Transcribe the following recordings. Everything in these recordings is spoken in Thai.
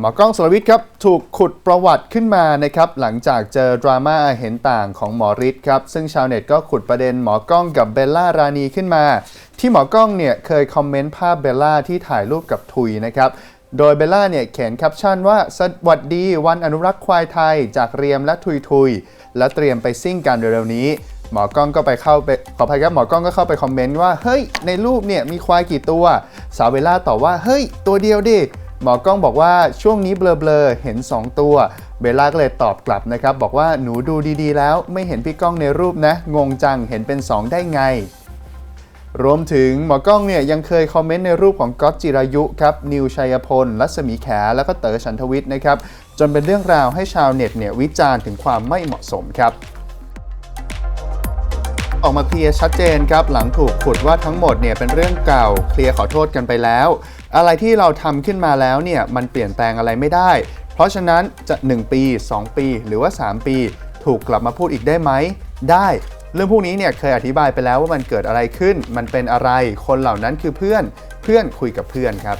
หมอกล้องสรวิทย์ครับถูกขุดประวัติขึ้นมานะครับหลังจากเจอดราม่าเห็นต่างของหมอฤทธิ์ครับซึ่งชาวเน็ตก็ขุดประเด็นหมอกล้องกับเบลล่ารานีขึ้นมา ที่หมอกล้องเนี่ยเคยคอมเมนต์ภาพเบลล่าที่ถ่ายรูปกับทุยนะครับโดยเบลล่าเนี่ยเขียนแคปชั่นว่า สวัสดีวันอนุรักษ์ควายไทย จากเรียมและทุยทุย และเตรียมไปซิ่งกันเร็วๆนี้ หมอกล้องก็ไปเข้าไปขออภัยครับหมอกล้องก็เข้าไปคอมเมนต์ว่าเฮ้ยในรูปเนี่ยมีควายกี่ตัว สาวเบลล่าตอบว่าเฮ้ยตัวเดียวดิ หมอกล้องบอกว่าช่วงนี้เบลอๆเห็น 2 ตัว เบลล่าก็เลยตอบกลับนะครับ บอกว่าหนูดูดีๆ แล้วไม่เห็นพี่ก้องในรูปนะ งงจังเห็นเป็น 2 ได้ไง รวมถึงหมอกล้องเนี่ยยังเคยคอมเมนต์ในรูปของก๊อตจิรายุครับนิวชัยพลรัศมีแขแล้วก็เต๋อฉันทวิทย์นะครับจนเป็นเรื่องราวให้ชาวเน็ตเนี่ยวิจารณ์ถึงความไม่เหมาะสมครับ ออกมาเคลียร์ชัดเจนครับหลังถูกขุดว่าทั้งหมดเนี่ยเป็นเรื่องเก่าเคลียร์ขอโทษกันไปแล้ว อะไรที่เราทำขึ้นมาแล้วเนี่ยมันเปลี่ยนแปลงอะไรไม่ได้ เพราะฉะนั้นจะ 1 ปี 2 ปี หรือว่า 3 ปี ถูกกลับมาพูดอีกได้ไหมได้เรื่องพวกนี้เนี่ยเคยอธิบายไปแล้วว่ามันเกิดอะไรขึ้น มันเป็นอะไร คนเหล่านั้นคือเพื่อน เพื่อนคุยกับเพื่อนครับ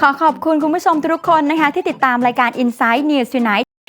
ขอขอบคุณคุณผู้ชมทุกคนนะคะที่ติดตามรายการ Inside News Tonight